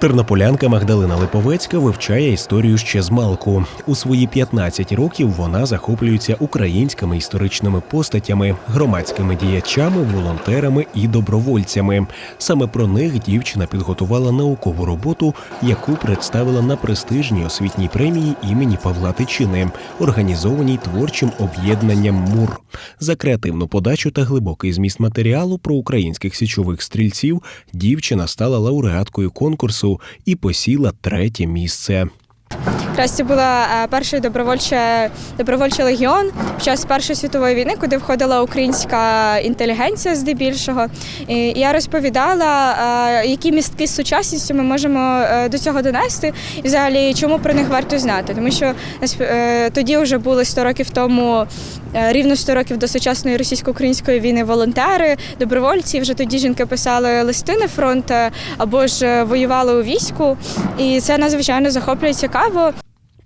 Тернополянка Магдалина Липовецька вивчає історію ще з малку. У свої 15 років вона захоплюється українськими історичними постатями, громадськими діячами, волонтерами і добровольцями. Саме про них дівчина підготувала наукову роботу, яку представила на престижній освітній премії імені Павла Тичини, організованій творчим об'єднанням МУР. За креативну подачу та глибокий зміст матеріалу про українських січових стрільців дівчина стала лауреаткою конкурсу і посіла третє місце. Якраз це була е, перший добровольче, добровольчий легіон під час Першої світової війни, куди входила українська інтелігенція здебільшого. І я розповідала, е, які містки з сучасністю ми можемо е, до цього донести, і взагалі чому про них варто знати. Тому що тоді вже були 100 років тому. Рівно 100 років до сучасної російсько-української війни волонтери, добровольці. Вже тоді жінки писали листи на фронт або ж воювали у війську. І це надзвичайно захоплює цікаво.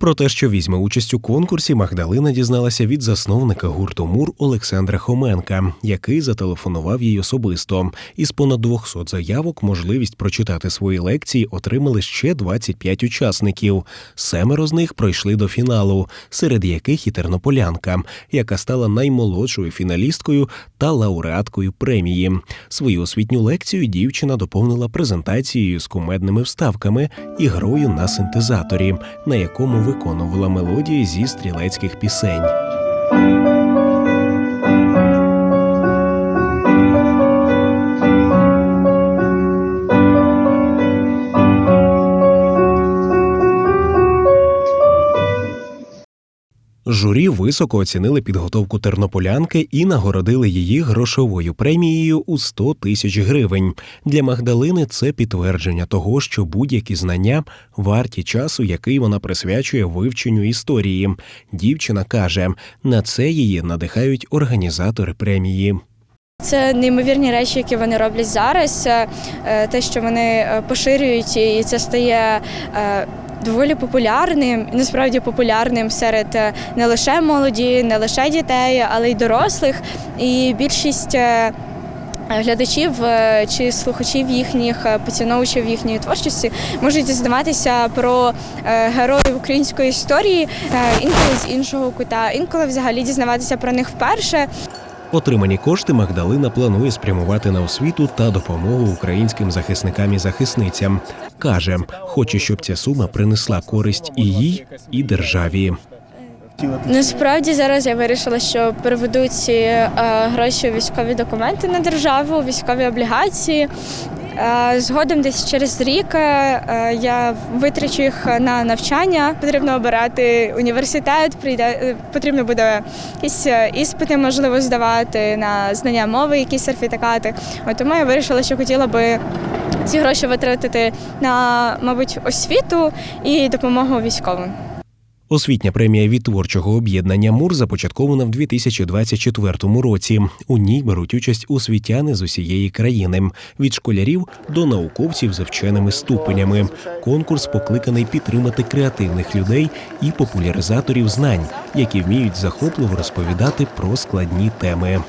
Про те, що візьме участь у конкурсі, Магдалина дізналася від засновника гурту Мур Олександра Хоменка, який зателефонував їй особисто. Із понад 200 заявок можливість прочитати свої лекції отримали ще 25 учасників. Семеро з них пройшли до фіналу, серед яких і тернополянка, яка стала наймолодшою фіналісткою та лауреаткою премії. Свою освітню лекцію дівчина доповнила презентацією з кумедними вставками і грою на синтезаторі, на якому виконувала мелодії зі стрілецьких пісень. Журі високо оцінили підготовку тернополянки і нагородили її грошовою премією у 100 тисяч гривень. Для Магдалини це підтвердження того, що будь-які знання варті часу, який вона присвячує вивченню історії. Дівчина каже, на це її надихають організатори премії. Це неймовірні речі, які вони роблять зараз. Е, Те, що вони е, поширюють, і це стає е, доволі популярним, насправді популярним серед е, не лише молоді, не лише дітей, але й дорослих. І більшість. е, Глядачів е, чи слухачів їхніх поціновувачів їхньої творчості можуть дізнаватися про героїв української історії інколи з іншого кута, інколи взагалі дізнаватися про них вперше. Отримані кошти Магдалина планує спрямувати на освіту та допомогу українським захисникам і захисницям. каже, хоче, щоб ця сума принесла користь і їй, і державі. Насправді зараз я вирішила, що переведуть ці е, гроші у військові документи на державу, військові облігації. Е, Згодом десь через рік е, я витрачу їх на навчання. Потрібно обирати університет, прийде е, потрібно буде якісь е, іспити, можливо, здавати на знання мови, якісь сертифікати. От тому я вирішила, що хотіла би ці гроші витратити на, мабуть, освіту і допомогу військовим. Освітня премія від творчого об'єднання МУР започаткована в 2024 році. У ній беруть участь освітяни з усієї країни від школярів до науковців з вченими ступенями. Конкурс покликаний підтримати креативних людей і популяризаторів знань, які вміють захопливо розповідати про складні теми.